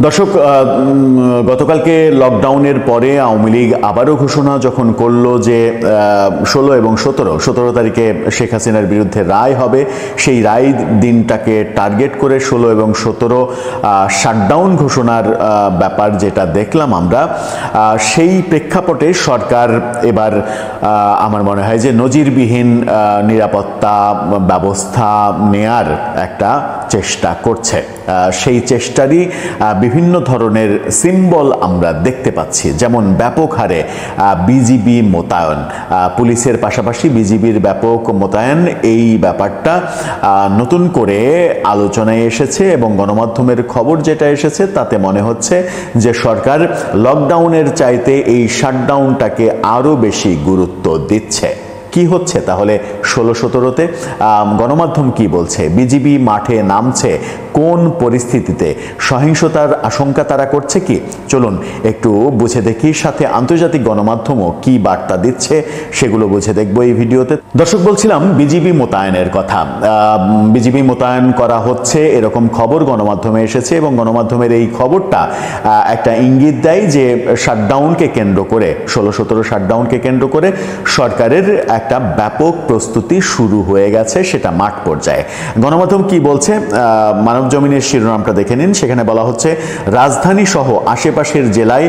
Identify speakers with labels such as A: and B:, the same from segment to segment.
A: দর্শক গতকালকে লকডাউনের পরে আওয়ামী লীগ আবারও ঘোষণা যখন করল যে ষোলো এবং সতেরো সতেরো তারিখে শেখ হাসিনার বিরুদ্ধে রায় হবে, সেই রায় দিনটাকে টার্গেট করে ষোলো এবং সতেরো শাটডাউন ঘোষণার ব্যাপার যেটা দেখলাম আমরা সেই প্রেক্ষাপটে সরকার এবার আমার মনে হয় যে নজিরবিহীন নিরাপত্তা ব্যবস্থা নেয়ার একটা চেষ্টা করছে। সেই চেষ্টারই বিভিন্ন ধরনের সিম্বল আমরা দেখতে পাচ্ছি, যেমন ব্যাপক হারে বিজিবি মোতায়েন। পুলিশের পাশাপাশি বিজিবির ব্যাপক মোতায়েন এই ব্যাপারটা নতুন করে আলোচনায় এসেছে এবং গণমাধ্যমের খবর যেটা এসেছে তাতে মনে হচ্ছে যে সরকার লকডাউনের চাইতে এই শাটডাউনটাকে আরও বেশি গুরুত্ব দিচ্ছে। কি হচ্ছে? তাহলে ষোলো সতেরোতে গণমাধ্যম কি বলছে? বিজিবি মাঠে নামছে কোন পরিস্থিতিতে সহিংসতার আশঙ্কা তারা করছে কি? চলুন একটু বুঝে দেখি, সাথে আন্তর্জাতিক গণমাধ্যমও কি বার্তা দিচ্ছে সেগুলো বুঝে দেখব এই ভিডিওতে। দর্শক, বলছিলাম বিজিবি মোতায়েনের কথা। বিজিবি মোতায়েন করা হচ্ছে, এরকম খবর গণমাধ্যমে এসেছে এবং গণমাধ্যমের এই খবরটা একটা ইঙ্গিত দেয় যে শাটডাউনকে কেন্দ্র করে, ষোলো সতেরো শাটডাউনকে কেন্দ্র করে সরকারের একটা ব্যাপক প্রস্তুতি শুরু হয়ে গেছে, সেটা মাঠ পর্যায়ে। গণমাধ্যম কি বলছে? মানব জমিনের শিরোনামটা দেখে নিন। সেখানে বলা হচ্ছে, রাজধানী সহ আশেপাশের জেলায়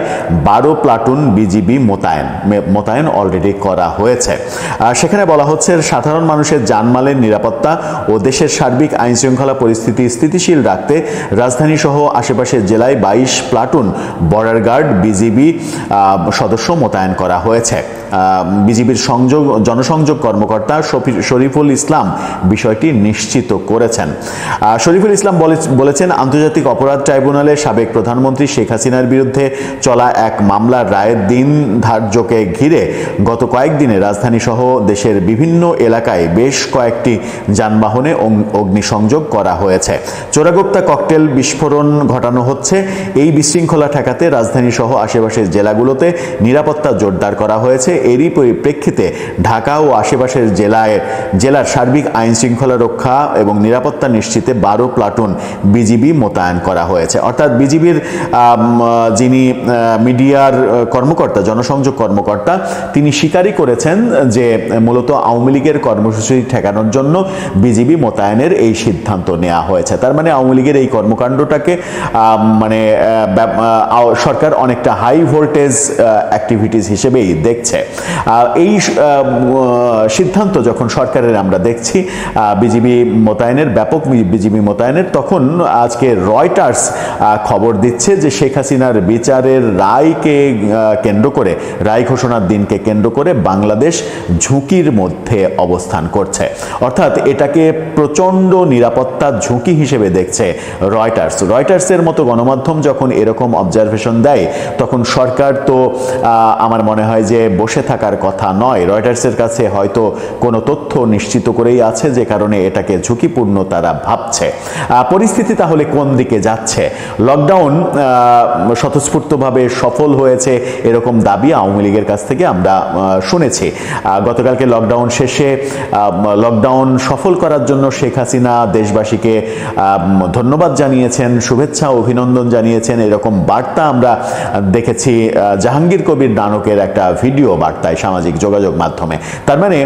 A: বারো প্লাটুন বিজিবি মোতায়েন মোতায়েন অলরেডি করা হয়েছে। সেখানে বলা হচ্ছে, সাধারণ মানুষের জানমালের নিরাপত্তা ও দেশের সার্বিক আইন শৃঙ্খলা পরিস্থিতি স্থিতিশীল রাখতে রাজধানী সহ আশেপাশের জেলায় বাইশ প্লাটুন বর্ডার গার্ড বিজিবি সদস্য মোতায়েন করা হয়েছে। বিজিবির সংযোগ, জনসংযোগ কর্মকর্তা শরীফুল ইসলাম বিষয়টি নিশ্চিত করেছেন। শরীফুল ইসলাম বলেছেন, আন্তর্জাতিক অপরাধ ট্রাইব্যুনালে সাবেক প্রধানমন্ত্রী শেখ হাসিনার বিরুদ্ধে চলা এক মামলার রায়ের দিন ধার্যকে ঘিরে গত কয়েকদিনে রাজধানী সহ দেশের বিভিন্ন এলাকায় বেশ কয়েকটি যানবাহনে অগ্নিসংযোগ করা হয়েছে। চোরাগোপ্তা ককটেল বিস্ফোরণ ঘটানো হচ্ছে। এই বিশৃঙ্খলা ঠেকাতে রাজধানী সহ আশেপাশের জেলাগুলোতে নিরাপত্তা জোরদার করা হয়েছে। এরই পরিপ্রেক্ষিতে ঢাকা ও আশেপাশের জেলায়, জেলার সার্বিক আইন শৃঙ্খলা রক্ষা এবং নিরাপত্তা নিশ্চিতে বারো প্লাটুন বিজিবি মোতায়েন করা হয়েছে। অর্থাৎ বিজিবির যিনি মিডিয়ার কর্মকর্তা, জনসংযোগ কর্মকর্তা, তিনি স্বীকারই করেছেন যে মূলত আওয়ামী লীগের কর্মসূচি ঠেকানোর জন্য বিজিবি মোতায়েনের এই সিদ্ধান্ত নেওয়া হয়েছে। তার মানে আওয়ামী লীগের এই কর্মকাণ্ডটাকে মানে সরকার অনেকটা হাই ভোল্টেজ অ্যাক্টিভিটিস হিসেবেই দেখছে। এই সিদ্ধান্ত যখন সরকারের আমরা দেখছি বিজিবি মোতায়েনের, ব্যাপক বিজিবি মোতায়েনের তখন আজকে রয়টার্স খবর দিচ্ছে যে শেখ হাসিনার বিচারের রায়কে কেন্দ্র করে, রায় ঘোষণার দিনকে কেন্দ্র করে বাংলাদেশ ঝুঁকির মধ্যে অবস্থান করছে। অর্থাৎ এটাকে প্রচণ্ড নিরাপত্তা ঝুঁকি হিসেবে দেখছে রয়টার্স। রয়টার্সের মতো গণমাধ্যম যখন এরকম অবজারভেশন দেয়, তখন সরকার তো আমার মনে হয় যে বসে থাকার কথা নয়। রয়টার্সের কাছে হয়তো কোনো তথ্য নিশ্চিত করেই আছে যে কারণে এটাকে ঝুঁকিপূর্ণ তারা ভাবছে। পরিস্থিতি তাহলে কোন দিকে যাচ্ছে? লকডাউন স্বতঃস্ফূর্তভাবে সফল হয়েছে এরকম দাবি আওয়ামী লীগের কাছ থেকে আমরা শুনেছি। গতকালকে লকডাউন শেষে লকডাউন সফল করার জন্য শেখ হাসিনা দেশবাসীকে ধন্যবাদ জানিয়েছেন, শুভেচ্ছা অভিনন্দন জানিয়েছেন। এরকম বার্তা আমরা দেখেছি জাহাঙ্গীর কবির নানকের একটা ভিডিও বার্তায় সামাজিক যোগাযোগ মাধ্যমে। তার মানে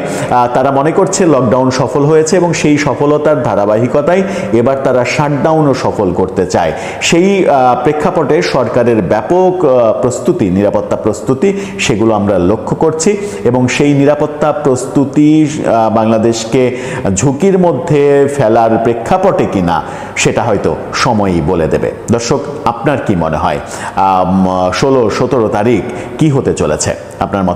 A: তারা মনে করছে লকডাউন সফল হয়েছে এবং সেই সফলতার ধারাবাহিকতায় এবার তারা শাটডাউনও সফল করতে চায়। সেই প্রেক্ষাপটে সরকারের ব্যাপক প্রস্তুতি, নিরাপত্তা প্রস্তুতি, সেগুলো আমরা লক্ষ্য করছি এবং সেই নিরাপত্তা প্রস্তুতি বাংলাদেশকে ঝুঁকির মধ্যে ফেলার প্রেক্ষাপটে কিনা, সেটা হয়তো সময়ই বলে দেবে। দর্শক, আপনার কি মনে হয়? ষোলো, সতেরো তারিখ কি হতে চলেছে? আপনার মত